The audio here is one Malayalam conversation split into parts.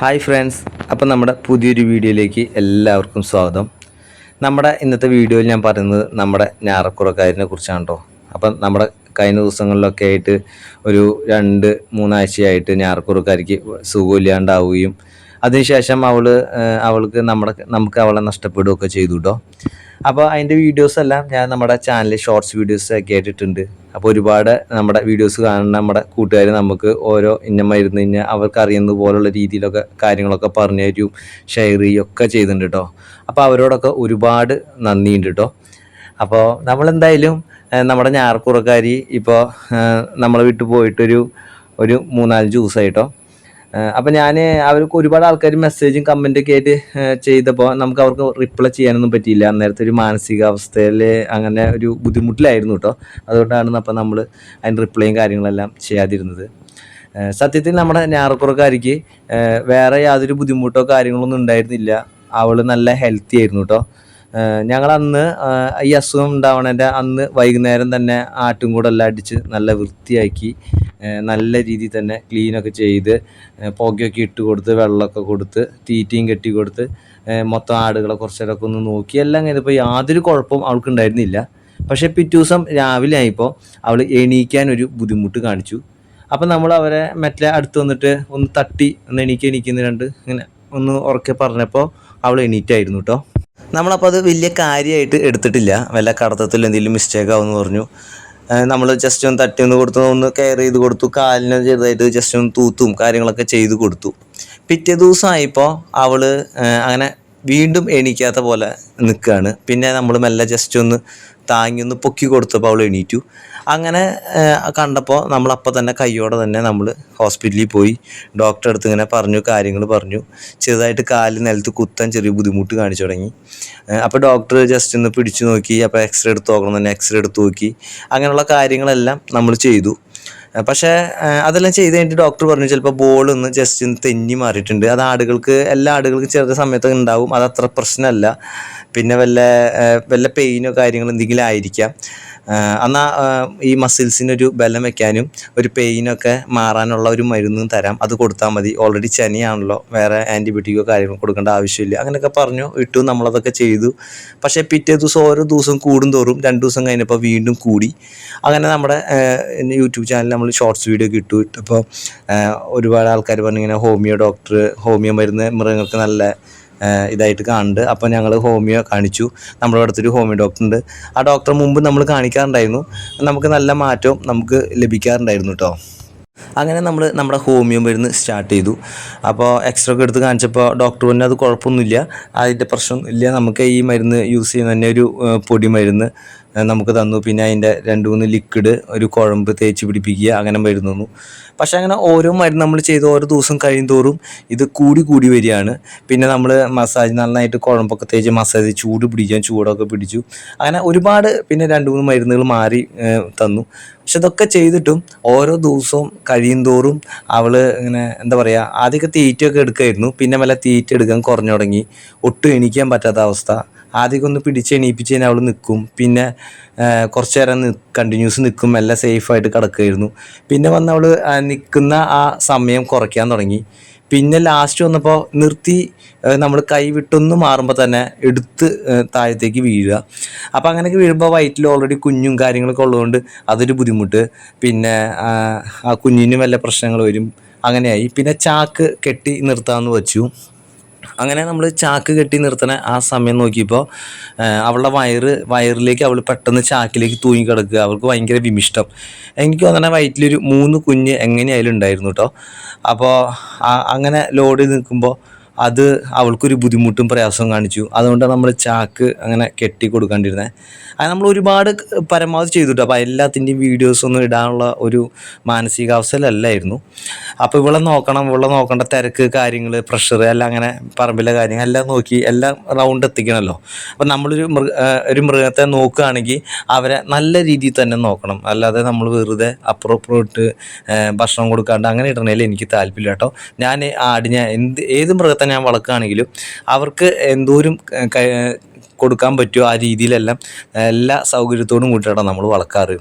Hi friends. അപ്പം നമ്മുടെ പുതിയൊരു വീഡിയോയിലേക്ക് എല്ലാവർക്കും സ്വാഗതം. നമ്മുടെ ഇന്നത്തെ വീഡിയോയിൽ ഞാൻ പറയുന്നത് നമ്മുടെ ഞാറക്കുറക്കാരിനെ കുറിച്ചാണ് കേട്ടോ അപ്പം നമ്മുടെ കഴിഞ്ഞ ദിവസങ്ങളിലൊക്കെ ആയിട്ട് ഒരു രണ്ട് മൂന്നാഴ്ചയായിട്ട് ഞാറക്കുറക്കാരിക്ക് സുഖമില്ലാണ്ടാവുകയും അതിനുശേഷം അവൾ അവൾക്ക് നമ്മുടെ നമുക്ക് അവളെ നഷ്ടപ്പെടുകയൊക്കെ ചെയ്തു കേട്ടോ അപ്പോൾ അതിന്റെ വീഡിയോസ് എല്ലാം ഞാൻ നമ്മുടെ ചാനലിൽ ഷോർട്സ് വീഡിയോസ് ഒക്കെ ആയിട്ടിട്ടുണ്ട് അപ്പോൾ ഒരുപാട് നമ്മുടെ വീഡിയോസ് കാണുന്ന നമ്മുടെ കൂട്ടുകാർ നമുക്ക് ഓരോ ഇന്ന മരുന്ന് ഇന്ന അവർക്ക് അറിയുന്ന പോലുള്ള രീതിയിലൊക്കെ കാര്യങ്ങളൊക്കെ പറഞ്ഞു തരും ഷെയർ ചെയ്യുകയൊക്കെ ചെയ്തിട്ടുണ്ട് കേട്ടോ അപ്പോൾ അവരോടൊക്കെ ഒരുപാട് നന്ദിയുണ്ട് കേട്ടോ അപ്പോൾ നമ്മളെന്തായാലും നമ്മുടെ ഞാർക്കുറക്കാരി ഇപ്പോൾ നമ്മളെ വിട്ടു പോയിട്ടൊരു ഒരു മൂന്നാൽ ദിവസമായിട്ടോ അപ്പം ഞാൻ അവർക്ക് ഒരുപാട് ആൾക്കാർ മെസ്സേജും കമന്റൊക്കെ ആയിട്ട് ചെയ്തപ്പോ ചെയ്തപ്പോൾ നമുക്ക് അവർക്ക് റിപ്ലൈ ചെയ്യാനൊന്നും പറ്റിയില്ല. അന്നേരത്തെ ഒരു മാനസികാവസ്ഥയിൽ അങ്ങനെ ഒരു ബുദ്ധിമുട്ടിലായിരുന്നു കേട്ടോ അതുകൊണ്ടാണ് അപ്പോൾ നമ്മൾ അതിന് റിപ്ലൈയും കാര്യങ്ങളെല്ലാം ചെയ്യാതിരുന്നത്. സത്യത്തിൽ നമ്മുടെ ഞാറക്കുറക്കാരിക്ക് വേറെ യാതൊരു ബുദ്ധിമുട്ടോ കാര്യങ്ങളൊന്നും ഉണ്ടായിരുന്നില്ല. അവൾ നല്ല ഹെൽത്തി ആയിരുന്നു കേട്ടോ ഞങ്ങൾ അന്ന് ഈ അസുഖം ഉണ്ടാവണേന്റെ അന്ന് വൈകുന്നേരം തന്നെ ആട്ടും കൂടെ എല്ലാം അടിച്ച് നല്ല വൃത്തിയാക്കി നല്ല രീതിയിൽ തന്നെ ക്ലീനൊക്കെ ചെയ്ത് പുകയൊക്കെ ഇട്ട് കൊടുത്ത് വെള്ളമൊക്കെ കൊടുത്ത് തീറ്റയും കെട്ടി കൊടുത്ത് മൊത്തം ആടുകളെ കുറച്ചേരൊക്കെ ഒന്ന് നോക്കി. എല്ലാം കഴിഞ്ഞപ്പോൾ യാതൊരു കുഴപ്പവും അവൾക്ക് ഉണ്ടായിരുന്നില്ല. പക്ഷേ പിറ്റേ ദിവസം രാവിലെ ആയപ്പോൾ അവൾ എണീക്കാൻ ഒരു ബുദ്ധിമുട്ട് കാണിച്ചു. അപ്പം നമ്മൾ അവരെ മറ്റേ അടുത്ത് വന്നിട്ട് ഒന്ന് തട്ടി ഒന്ന് എണീക്ക് എണീക്കുന്ന രണ്ട് ഇങ്ങനെ ഒന്ന് ഉറക്കെ പറഞ്ഞപ്പോൾ അവൾ എണീറ്റായിരുന്നു കേട്ടോ നമ്മളപ്പോൾ അത് വലിയ കാര്യമായിട്ട് എടുത്തിട്ടില്ല. വല്ല കടത്തത്തിൽ എന്തെങ്കിലും മിസ്റ്റേക്ക് ആവുമെന്ന് പറഞ്ഞു. നമ്മൾ ജസ്റ്റ് ഒന്ന് തട്ടി ഒന്ന് കൊടുത്തു ഒന്ന് കെയർ ചെയ്ത് കൊടുത്തു. കാലിന് ചെറുതായിട്ട് ജസ്റ്റ് ഒന്ന് തൂത്തും കാര്യങ്ങളൊക്കെ ചെയ്ത് കൊടുത്തു. പിറ്റേ ദിവസമായപ്പോൾ അവൾ അങ്ങനെ വീണ്ടും എണീക്കാത്ത പോലെ നിൽക്കുകയാണ് പിന്നെ നമ്മൾ മെല്ലെ ജസ്റ്റ് ഒന്ന് താങ്ങി ഒന്ന് പൊക്കി കൊടുത്തപ്പോൾ അവൾ എണീറ്റു. അങ്ങനെ കണ്ടപ്പോൾ നമ്മളപ്പോൾ തന്നെ കയ്യോടെ തന്നെ നമ്മൾ ഹോസ്പിറ്റലിൽ പോയി. ഡോക്ടറെ അടുത്ത് ഇങ്ങനെ പറഞ്ഞു കാര്യങ്ങൾ പറഞ്ഞു. ചെറുതായിട്ട് കാലിൽ നിലത്ത് കുത്താൻ ചെറിയ ബുദ്ധിമുട്ട് കാണിച്ചു തുടങ്ങി. അപ്പോൾ ഡോക്ടർ ജസ്റ്റ് ഒന്ന് പിടിച്ചു നോക്കി അപ്പോൾ എക്സ്റേ എടുത്ത് നോക്കണം തന്നെ എക്സ്റേ എടുത്ത് നോക്കി. അങ്ങനെയുള്ള കാര്യങ്ങളെല്ലാം നമ്മൾ ചെയ്തു. പക്ഷേ അതെല്ലാം ചെയ്ത് കഴിഞ്ഞിട്ട് ഡോക്ടർ പറഞ്ഞു ചിലപ്പോൾ ബോൾ ഒന്ന് ജസ്റ്റ് ഒന്ന് തെന്നി മാറിയിട്ടുണ്ട്. അത് ആടുകൾക്ക് എല്ലാ ആടുകൾക്കും ചെറിയ സമയത്ത് ഉണ്ടാവും. അത് അത്ര പ്രശ്നമല്ല. പിന്നെ വല്ല വല്ല പെയിനോ കാര്യങ്ങളോ എന്തെങ്കിലും ആയിരിക്കാം. എന്നാൽ ഈ മസിൽസിനൊരു ബലം വെക്കാനും ഒരു പെയിനൊക്കെ മാറാനുള്ള ഒരു മരുന്നും തരാം. അത് കൊടുത്താൽ മതി. ഓൾറെഡി ചനിയാണല്ലോ വേറെ ആന്റിബയോട്ടിക്കോ കാര്യങ്ങളോ കൊടുക്കേണ്ട ആവശ്യമില്ല. അങ്ങനെയൊക്കെ പറഞ്ഞു ഇട്ടു നമ്മളതൊക്കെ ചെയ്തു. പക്ഷേ പിറ്റേ ദിവസം ഓരോ ദിവസം കൂടുന്തോറും രണ്ട് ദിവസം കഴിഞ്ഞപ്പോൾ വീണ്ടും കൂടി. അങ്ങനെ നമ്മുടെ യൂട്യൂബ് ചാനലിൽ നമ്മൾ ഷോർട്സ് വീഡിയോ ഒക്കെ ഇട്ടു. ഇട്ടപ്പോൾ ഒരുപാട് ആൾക്കാർ പറഞ്ഞു ഇങ്ങനെ ഹോമിയോ ഡോക്ടർ ഹോമിയോ മരുന്ന് മൃഗങ്ങൾക്ക് നല്ല ഇതായിട്ട് കാണുന്നുണ്ട്. അപ്പോൾ ഞങ്ങൾ ഹോമിയോ കാണിച്ചു. നമ്മുടെ അടുത്തൊരു ഹോമിയോ ഡോക്ടർ ഉണ്ട്. ആ ഡോക്ടർ മുമ്പ് നമ്മൾ കാണിക്കാറുണ്ടായിരുന്നു. നമുക്ക് നല്ല മാറ്റവും നമുക്ക് ലഭിക്കാറുണ്ടായിരുന്നു കേട്ടോ അങ്ങനെ നമ്മൾ നമ്മുടെ ഹോമിയോ മരുന്ന് സ്റ്റാർട്ട് ചെയ്തു. അപ്പോൾ എക്സ്റേ ഒക്കെ എടുത്ത് കാണിച്ചപ്പോൾ ഡോക്ടർ പറഞ്ഞു അത് കുഴപ്പമൊന്നുമില്ല. അതിന്റെ പ്രശ്നം ഇല്ല. നമുക്ക് ഈ മരുന്ന് യൂസ് ചെയ്യുന്ന തന്നെ ഒരു പൊടി മരുന്ന്. നമുക്ക് തന്നു. പിന്നെ അതിന്റെ രണ്ട് മൂന്ന് ലിക്വിഡ് ഒരു കുഴമ്പ് തേച്ച് പിടിപ്പിക്കുക അങ്ങനെ മരുന്ന് തന്നു. പക്ഷേ അങ്ങനെ ഓരോ മരുന്ന് നമ്മൾ ചെയ്ത് ഓരോ ദിവസം കഴിയുന്തോറും ഇത് കൂടി കൂടി വരികയാണ്. പിന്നെ നമ്മൾ മസാജ് നന്നായിട്ട് കുഴമ്പൊക്കെ തേച്ച് മസാജ് ചൂട് പിടിക്കാൻ ചൂടൊക്കെ പിടിച്ചു. അങ്ങനെ ഒരുപാട് പിന്നെ രണ്ട് മൂന്ന് മരുന്നുകൾ മാറി തന്നു. പക്ഷെ ഇതൊക്കെ ചെയ്തിട്ടും ഓരോ ദിവസവും കഴിയും തോറും അവൾ ഇങ്ങനെ എന്താ പറയുക ആദ്യമൊക്കെ തീറ്റയൊക്കെ എടുക്കുമായിരുന്നു പിന്നെ വല്ല തീറ്റ എടുക്കാൻ കുറഞ്ഞു തുടങ്ങി. ഒട്ടും എണീക്കാൻ പറ്റാത്ത അവസ്ഥ. ആദ്യമൊക്കെ ഒന്ന് പിടിച്ച് എണീപ്പിച്ച് കഴിഞ്ഞാൽ അവൾ നിൽക്കും പിന്നെ കുറച്ച് നേരം കണ്ടിന്യൂസ് നിൽക്കും എല്ലാം സേഫായിട്ട് കിടക്കുമായിരുന്നു പിന്നെ വന്ന് അവൾ നിൽക്കുന്ന ആ സമയം കുറയ്ക്കാൻ തുടങ്ങി. പിന്നെ ലാസ്റ്റ് വന്നപ്പോൾ നിർത്തി നമ്മൾ കൈ വിട്ടൊന്ന് മാറുമ്പോൾ തന്നെ എടുത്ത് താഴത്തേക്ക് വീഴുക. അപ്പോൾ അങ്ങനെയൊക്കെ വീഴുമ്പോൾ വയറ്റിൽ ഓൾറെഡി കുഞ്ഞും കാര്യങ്ങളൊക്കെ ഉള്ളതുകൊണ്ട് അതൊരു ബുദ്ധിമുട്ട്. പിന്നെ ആ, കുഞ്ഞിനും വല്ല പ്രശ്നങ്ങൾ വരും. അങ്ങനെയായി. പിന്നെ ചാക്ക് കെട്ടി നിർത്താമെന്ന് വെച്ചു. അങ്ങനെ നമ്മൾ ചാക്ക് കെട്ടി നിർത്തണ ആ സമയം നോക്കിയപ്പോൾ അവളുടെ വയറ് വയറിലേക്ക് അവൾ പെട്ടെന്ന് ചാക്കിലേക്ക് തൂങ്ങി കിടക്കുക. അവൾക്ക് ഭയങ്കര വിമിഷ്ടം. എനിക്ക് തോന്നണ വയറ്റിലൊരു മൂന്ന് കുഞ്ഞ് എങ്ങനെയായാലും ഉണ്ടായിരുന്നു കേട്ടോ അപ്പോൾ അങ്ങനെ ലോഡിൽ നിൽക്കുമ്പോൾ അത് അവൾക്കൊരു ബുദ്ധിമുട്ടും പ്രയാസവും കാണിച്ചു. അതുകൊണ്ടാണ് നമ്മൾ ചാക്ക് അങ്ങനെ കെട്ടി കൊടുക്കാണ്ടിരുന്നത് അത് നമ്മൾ ഒരുപാട് പരമാവധി ചെയ്തു കേട്ടോ അപ്പോൾ എല്ലാത്തിന്റെയും വീഡിയോസൊന്നും ഇടാനുള്ള ഒരു മാനസികാവസ്ഥയിലല്ലായിരുന്നു. അപ്പോൾ ഇവളെ നോക്കണം ഇവളെ നോക്കേണ്ട തിരക്ക് കാര്യങ്ങൾ പ്രഷർ എല്ലാം അങ്ങനെ പറമ്പിലെ കാര്യങ്ങൾ എല്ലാം നോക്കി എല്ലാം റൗണ്ട് എത്തിക്കണമല്ലോ അപ്പോൾ നമ്മളൊരു മൃഗ ഒരു മൃഗത്തെ നോക്കുകയാണെങ്കിൽ അവരെ നല്ല രീതിയിൽ തന്നെ നോക്കണം. അല്ലാതെ നമ്മൾ വെറുതെ അപ്രോപ്രോട്ട് ഭക്ഷണം കൊടുക്കാണ്ട് അങ്ങനെ ഇടണേൽ എനിക്ക് താല്പര്യമില്ല കേട്ടോ. ഞാൻ ആടിനെ എന്ത് ഏത് മൃഗത്തെ ഞാൻ വളർക്കുകയാണെങ്കിലും അവർക്ക് എന്തോരം കൊടുക്കാൻ പറ്റുമോ ആ രീതിയിലെല്ലാം എല്ലാ സൗകര്യത്തോടും കൂട്ടിയിട്ടാണ് നമ്മൾ വളർക്കാറ്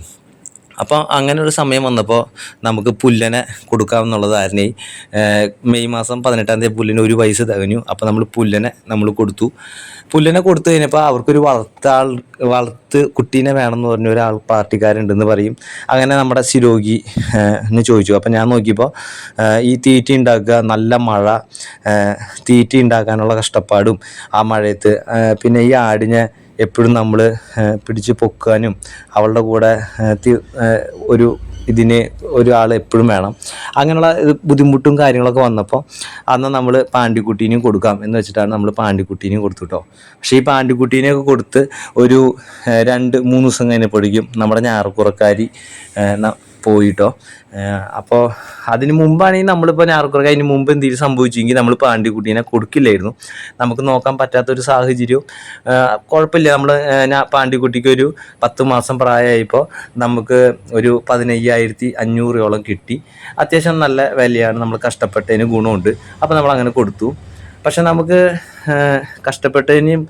അപ്പോൾ അങ്ങനെ ഒരു സമയം വന്നപ്പോൾ നമുക്ക് പുല്ലനെ കൊടുക്കാമെന്നുള്ളതായിരുന്നു. മെയ് മാസം പതിനെട്ടാം തീയതി പുല്ലിന് ഒരു വയസ്സ് തികഞ്ഞു. അപ്പോൾ നമ്മൾ പുല്ലനെ നമ്മൾ കൊടുത്തു. പുല്ലനെ കൊടുത്തു കഴിഞ്ഞപ്പോൾ അവർക്കൊരു വളർത്താൾ വളർത്ത് കുട്ടീനെ വേണമെന്ന് പറഞ്ഞ ഒരാൾ പാർട്ടിക്കാരുണ്ടെന്ന് പറയും. അങ്ങനെ നമ്മുടെ ശിരോഗി എന്ന് ചോദിച്ചു. അപ്പോൾ ഞാൻ നോക്കിയപ്പോൾ ഈ തീറ്റ ഉണ്ടാക്കുക നല്ല മഴ തീറ്റ ഉണ്ടാക്കാനുള്ള കഷ്ടപ്പാടും ആ മഴയത്ത്. പിന്നെ ഈ ആടിനെ എപ്പോഴും നമ്മൾ പിടിച്ച് പൊക്കാനും അവളുടെ കൂടെ ഒരു ഇതിന് ഒരാൾ എപ്പോഴും വേണം. അങ്ങനെയുള്ള ബുദ്ധിമുട്ടും കാര്യങ്ങളൊക്കെ വന്നപ്പോൾ അന്ന് നമ്മൾ പാണ്ടിക്കുട്ടീനെയും കൊടുക്കാം എന്ന് വെച്ചിട്ടാണ് നമ്മൾ പാണ്ടിക്കുട്ടീനെയും കൊടുത്തു കേട്ടോ പക്ഷേ ഈ പാണ്ടിക്കുട്ടീനെയൊക്കെ കൊടുത്ത് ഒരു രണ്ട് മൂന്ന് ദിവസം കഴിഞ്ഞപ്പോഴേക്കും നമ്മുടെ ഞാറക്കുറക്കാരി പോയിട്ടോ. അപ്പോൾ അതിന് മുമ്പാണെങ്കിൽ നമ്മളിപ്പോൾ ഞാറക്കുറക്ക് അതിന് മുമ്പ് എന്തെങ്കിലും സംഭവിച്ചെങ്കിൽ നമ്മൾ പാണ്ടിക്കുട്ടീനെ കൊടുക്കില്ലായിരുന്നു. നമുക്ക് നോക്കാൻ പറ്റാത്തൊരു സാഹചര്യവും കുഴപ്പമില്ല. നമ്മൾ ഞാൻ പാണ്ടിക്കുട്ടിക്ക് ഒരു പത്ത് മാസം പ്രായമായപ്പോൾ നമുക്ക് ഒരു പതിനയ്യായിരത്തി അഞ്ഞൂറോളം കിട്ടി. അത്യാവശ്യം നല്ല വിലയാണ്. നമ്മൾ കഷ്ടപ്പെട്ടതിന് ഗുണമുണ്ട്. അപ്പോൾ നമ്മൾ അങ്ങനെ കൊടുത്തു. പക്ഷെ നമുക്ക് കഷ്ടപ്പെട്ടതിനും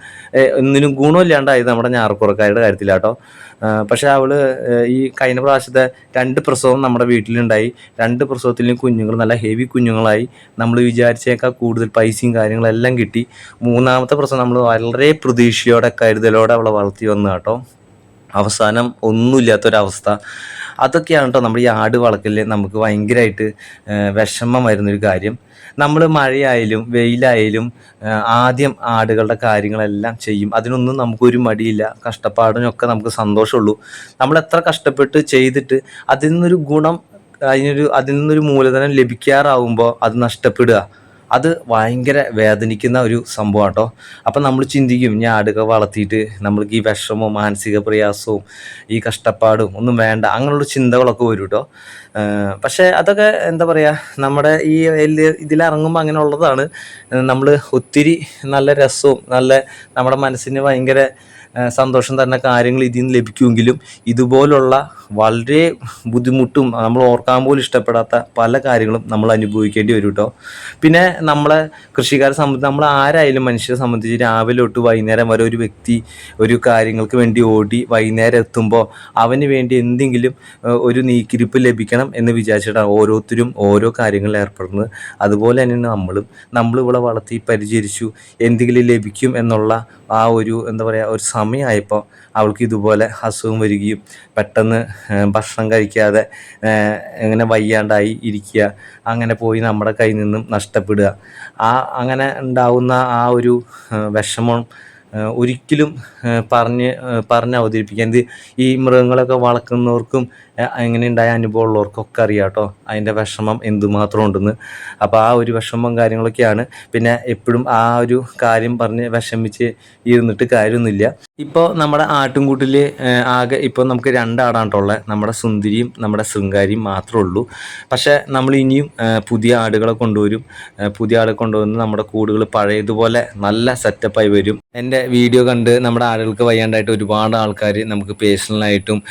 ഒന്നിനും ഗുണമില്ലാണ്ടായത് നമ്മുടെ ഞാറക്കുറക്കാരുടെ കാര്യത്തിലാട്ടോ. പക്ഷെ അവൾ ഈ കഴിഞ്ഞ പ്രാവശ്യത്തെ രണ്ട് പ്രസവം നമ്മുടെ വീട്ടിലുണ്ടായി. രണ്ട് പ്രസവത്തിലും കുഞ്ഞുങ്ങൾ നല്ല ഹെവി കുഞ്ഞുങ്ങളായി. നമ്മൾ വിചാരിച്ചേക്കാൾ കൂടുതൽ പൈസയും കാര്യങ്ങളെല്ലാം കിട്ടി. മൂന്നാമത്തെ പ്രസവം നമ്മൾ വളരെ പ്രതീക്ഷയോടെ കരുതലോടെ അവളെ വളർത്തി വന്നു കേട്ടോ അവസാനം ഒന്നുമില്ലാത്തൊരവസ്ഥ. അതൊക്കെയാണ് കേട്ടോ നമ്മുടെ ഈ ആട് വളക്കലിൽ നമുക്ക് ഭയങ്കരമായിട്ട് ഏഹ് വിഷമം വരുന്നൊരു കാര്യം. നമ്മൾ മഴയായാലും വെയിലായാലും ആദ്യം ആടുകളുടെ കാര്യങ്ങളെല്ലാം ചെയ്യും. അതിനൊന്നും നമുക്കൊരു മടിയില്ല. കഷ്ടപ്പാടിനൊക്കെ നമുക്ക് സന്തോഷമുള്ളൂ. നമ്മൾ എത്ര കഷ്ടപ്പെട്ട് ചെയ്തിട്ട് അതിൽ നിന്നൊരു ഗുണം അതിനൊരു അതിൽ നിന്നൊരു മൂലധനം ലഭിക്കാറാവുമ്പോൾ അത് നഷ്ടപ്പെടുക. അത് ഭയങ്കര വേദനിക്കുന്ന ഒരു സംഭവം കേട്ടോ. അപ്പം നമ്മൾ ചിന്തിക്കും ഞാൻ ആടുക വളർത്തിയിട്ട് നമ്മൾക്ക് ഈ വിഷമവും മാനസിക പ്രയാസവും ഈ കഷ്ടപ്പാടും ഒന്നും വേണ്ട. അങ്ങനെയുള്ള ചിന്തകളൊക്കെ വരും കേട്ടോ. പക്ഷേ അതൊക്കെ എന്താ പറയുക നമ്മുടെ ഈ ഇതിലിറങ്ങുമ്പോൾ അങ്ങനെ ഉള്ളതാണ് നമ്മൾ ഒത്തിരി നല്ല രസവും നല്ല നമ്മുടെ മനസ്സിന് ഭയങ്കര സന്തോഷം തരുന്ന കാര്യങ്ങൾ ഇതിൽ നിന്ന് ലഭിക്കുമെങ്കിലും ഇതുപോലുള്ള വളരെ ബുദ്ധിമുട്ടും നമ്മൾ ഓർക്കാൻ പോലും ഇഷ്ടപ്പെടാത്ത പല കാര്യങ്ങളും നമ്മൾ അനുഭവിക്കേണ്ടി വരും കേട്ടോ പിന്നെ നമ്മളെ കൃഷിക്കാരെ സംബന്ധിച്ച് നമ്മൾ ആരായാലും മനുഷ്യരെ സംബന്ധിച്ച് രാവിലെ തൊട്ട് വൈകുന്നേരം വരെ ഒരു വ്യക്തി ഒരു കാര്യങ്ങൾക്ക് വേണ്ടി ഓടി വൈകുന്നേരം എത്തുമ്പോൾ അവന് വേണ്ടി എന്തെങ്കിലും ഒരു നീക്കിരിപ്പ് ലഭിക്കണം. എന്ന് വിചാരിച്ചിട്ടാണ് ഓരോരുത്തരും ഓരോ കാര്യങ്ങളിൽ ഏർപ്പെടുന്നത്. അതുപോലെ തന്നെ നമ്മളും. നമ്മൾ ഇവിടെ വളർത്തി പരിചരിച്ചു എന്തെങ്കിലും ലഭിക്കും എന്നുള്ള ആ ഒരു എന്താ പറയുക ഒരു സമയമായപ്പോൾ അവൾക്ക് ഇതുപോലെ അസുഖം വരികയും പെട്ടെന്ന് ഭക്ഷണം കഴിക്കാതെ ഇങ്ങനെ വയ്യാണ്ടായി ഇരിക്കുക അങ്ങനെ പോയി നമ്മുടെ കയ്യിൽ നിന്നും നഷ്ടപ്പെടുക. ആ അങ്ങനെ ഉണ്ടാവുന്ന ആ ഒരു വിഷമം ഒരിക്കലും പറഞ്ഞ് പറഞ്ഞ് അവതരിപ്പിക്കാൻ. ഇത് ഈ മൃഗങ്ങളൊക്കെ വളർത്തുന്നവർക്കും ഏഹ് അങ്ങനെ ഉണ്ടായ അനുഭവം ഉള്ളവർക്കൊക്കെ അറിയാം കേട്ടോ അതിന്റെ വിഷമം എന്തുമാത്രം ഉണ്ടെന്ന് അപ്പോൾ ആ ഒരു വിഷമം കാര്യങ്ങളൊക്കെയാണ്. പിന്നെ എപ്പോഴും ആ ഒരു കാര്യം പറഞ്ഞ് വിഷമിച്ച് ഇരുന്നിട്ട് കാര്യമൊന്നുമില്ല. ഇപ്പോൾ നമ്മുടെ ആട്ടിൻകൂട്ടിൽ ആകെ ഇപ്പോൾ നമുക്ക് രണ്ടാടാണ് ഉള്ളത് നമ്മുടെ സുന്ദരിയും നമ്മുടെ ശൃംഗാരിയും മാത്രമേ ഉള്ളൂ. പക്ഷേ നമ്മൾ ഇനിയും പുതിയ ആടുകളെ കൊണ്ടുവരും. പുതിയ ആളെ കൊണ്ടുവന്ന് നമ്മുടെ കൂടുകൾ പഴയതുപോലെ നല്ല സെറ്റപ്പായി വരും. എന്റെ വീഡിയോ കണ്ട് നമ്മുടെ ആടുകൾക്ക് വയ്യാണ്ടായിട്ട് ഒരുപാട് ആൾക്കാർ നമുക്ക് പേഴ്സണലായിട്ടും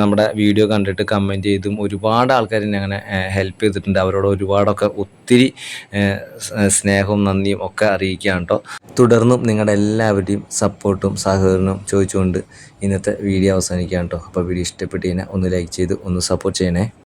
നമ്മുടെ വീഡിയോ കണ്ടിട്ട് കമന്റ് ചെയ്തും ഒരുപാട് ആൾക്കാർ എന്നെ അങ്ങനെ ഹെൽപ്പ് ചെയ്തിട്ടുണ്ട്. അവരോട് ഒരുപാടൊക്കെ ഒത്തിരി സ്നേഹവും നന്ദിയും ഒക്കെ അറിയിക്കുകയാണ് കേട്ടോ തുടർന്നും നിങ്ങളുടെ എല്ലാവരുടെയും സപ്പോർട്ടും സഹകരണവും ചോദിച്ചുകൊണ്ട് ഇന്നത്തെ വീഡിയോ അവസാനിക്കുകയാണ് കേട്ടോ അപ്പോൾ വീഡിയോ ഇഷ്ടപ്പെട്ട് കഴിഞ്ഞാൽ ഒന്ന് ലൈക്ക് ചെയ്ത് ഒന്ന് സപ്പോർട്ട് ചെയ്യണേ.